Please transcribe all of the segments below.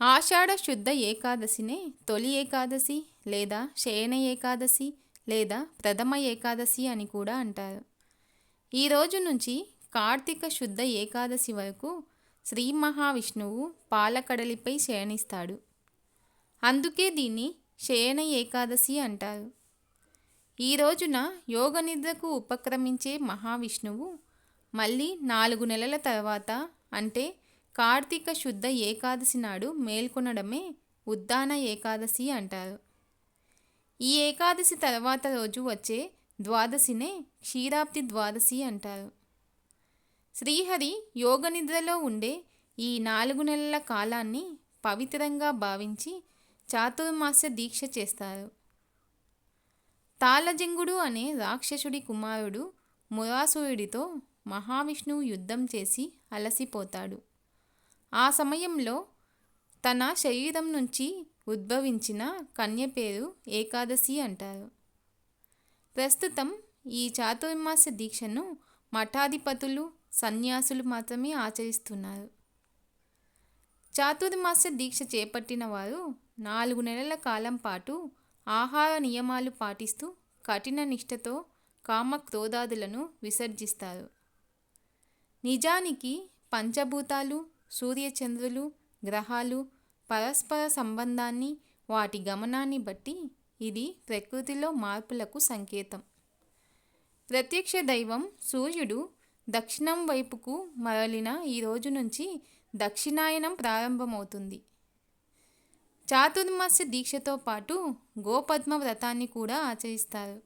ఆషాఢ శుద్ధ ఏకాదశినే తొలి ఏకాదశి లేదా శయన ఏకాదశి లేదా ప్రథమ ఏకాదశి అని కూడా అంటారు. ఈ రోజు నుంచి కార్తీక శుద్ధ ఏకాదశి వరకు శ్రీ మహావిష్ణువు పాలకడలిపై శయనిస్తాడు. అందుకే దీన్ని శయన ఏకాదశి అంటారు. ఈ రోజున యోగ నిద్రకు ఉపక్రమించే మహావిష్ణువు మళ్ళీ నాలుగు నెలల తర్వాత అంటే కార్తీక శుద్ధ ఏకాదశి నాడు మేల్కొనడమే ఉద్దాన ఏకాదశి అంటారు. ఈ ఏకాదశి తర్వాత రోజు వచ్చే ద్వాదశినే క్షీరాబ్ది ద్వాదశి అంటారు. శ్రీహరి యోగనిద్రలో ఉండే ఈ నాలుగు నెలల కాలాన్ని పవిత్రంగా భావించి చాతుర్మాస్య దీక్ష చేస్తారు. తాళజింగుడు అనే రాక్షసుడి కుమారుడు మురాసురుడితో మహావిష్ణువు యుద్ధం చేసి అలసిపోతాడు. ఆ సమయంలో తన శరీరం నుంచి ఉద్భవించిన కన్య పేరు ఏకాదశి అంటారు. ప్రస్తుతం ఈ చాతుర్మాస్య దీక్షను మఠాధిపతులు సన్యాసులు మాత్రమే ఆచరిస్తున్నారు. చాతుర్మాస్య దీక్ష చేపట్టిన వారు నాలుగు నెలల కాలం పాటు ఆహార నియమాలు పాటిస్తూ కఠిన నిష్ఠతో కామక్రోధాదులను విసర్జిస్తారు. నిజానికి పంచభూతాలు సూర్యచంద్రులు గ్రహాలు పరస్పర సంబంధాన్ని వాటి గమనాన్ని బట్టి ఇది ప్రకృతిలో మార్పులకు సంకేతం. ప్రత్యక్ష దైవం సూర్యుడు దక్షిణం వైపుకు మరలిన ఈ రోజు నుంచి దక్షిణాయనం ప్రారంభమవుతుంది. చాతుర్మాస్య దీక్షతో పాటు గోపద్మ వ్రతాన్ని కూడా ఆచరిస్తారు.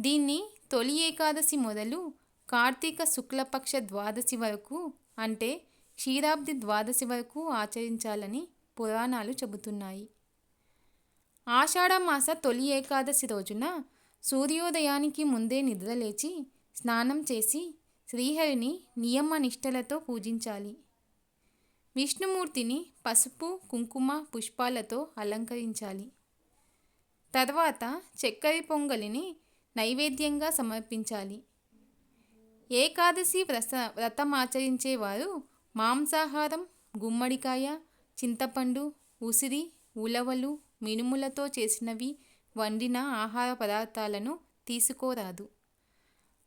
దీన్ని తొలి ఏకాదశి మొదలు కార్తీక శుక్లపక్ష ద్వాదశి వరకు అంటే క్షీరాబ్ది ద్వాదశి వరకు ఆచరించాలని పురాణాలు చెబుతున్నాయి. ఆషాఢమాస తొలి ఏకాదశి రోజున సూర్యోదయానికి ముందే నిద్రలేచి స్నానం చేసి శ్రీహరిని నియమ నిష్టలతో పూజించాలి. విష్ణుమూర్తిని పసుపు కుంకుమ పుష్పాలతో అలంకరించాలి. తర్వాత చక్కెర పొంగలిని నైవేద్యంగా సమర్పించాలి. ఏకాదశి వ్రత వ్రతం ఆచరించేవారు మాంసాహారం గుమ్మడికాయ చింతపండు ఉసిరి ఉలవలు మినుములతో చేసినవి వండిన ఆహార పదార్థాలను తీసుకోరాదు.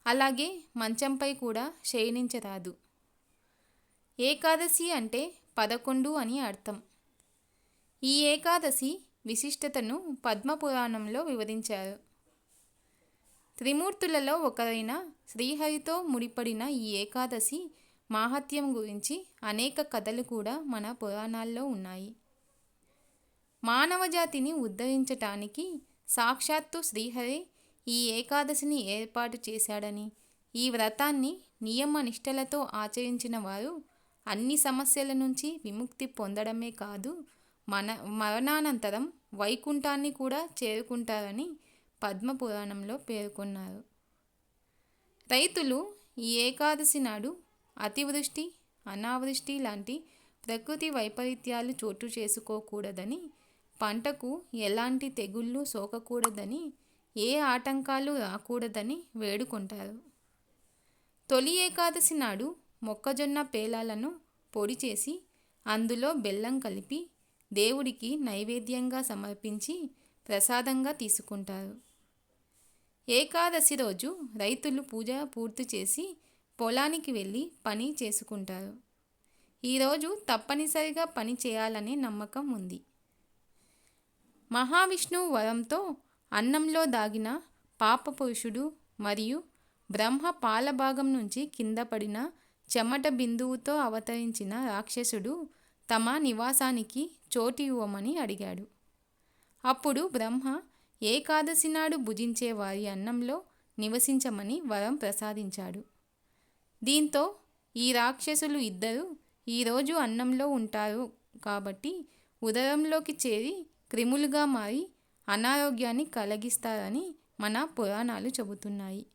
అలాగే మంచంపై కూడా శయనించరాదు ఏకాదశి అంటే పదకొండు అని అర్థం. ఈ ఏకాదశి విశిష్టతను పద్మపురాణంలో వివరించారు. త్రిమూర్తులలో ఒకరైన శ్రీహరితో ముడిపడిన ఈ ఏకాదశి మాహత్యం గురించి అనేక కథలు కూడా మన పురాణాల్లో ఉన్నాయి. మానవజాతిని ఉద్ధరించటానికి సాక్షాత్తు శ్రీహరి ఈ ఏకాదశిని ఏర్పాటు చేశాడని ఈ వ్రతాన్ని నియమ నిష్టలతో ఆచరించిన వారు అన్ని సమస్యల నుంచి విముక్తి పొందడమే కాదు మన మరణానంతరం వైకుంఠాన్ని కూడా చేరుకుంటారని పద్మపురాణంలో పేర్కొన్నారు. రైతులు ఈ ఏకాదశి నాడు అతివృష్టి అనావృష్టి లాంటి ప్రకృతి వైపరీత్యాలు చోటు చేసుకోకూడదని పంటకు ఎలాంటి తెగుళ్ళు సోకకూడదని ఏ ఆటంకాలు రాకూడదని వేడుకుంటారు. తొలి ఏకాదశి నాడు మొక్కజొన్న పేలాలను పొడి చేసి అందులో బెల్లం కలిపి దేవుడికి నైవేద్యంగా సమర్పించి ప్రసాదంగా తీసుకుంటారు. ఏకాదశి రోజు రైతులు పూజ పూర్తి చేసి పొలానికి వెళ్ళి పని చేసుకుంటారు. ఈరోజు తప్పనిసరిగా పని చేయాలనే నమ్మకం ఉంది. మహావిష్ణువు వరంతో అన్నంలో దాగిన పాప పురుషుడు మరియు బ్రహ్మ పాలభాగం నుంచి కింద పడిన చెమట బిందువుతో అవతరించిన రాక్షసుడు తమ నివాసానికి చోటు ఇవ్వమని అడిగాడు. అప్పుడు బ్రహ్మ ఏకాదశి నాడు భుజించే వారి అన్నంలో నివసించమని వరం ప్రసాదించాడు. దీంతో ఈ రాక్షసులు ఇద్దరు ఈరోజు అన్నంలో ఉంటారు కాబట్టి ఉదరంలోకి చేరి క్రిములుగా మారి అనారోగ్యాన్ని కలిగిస్తారని మన పురాణాలు చెబుతున్నాయి.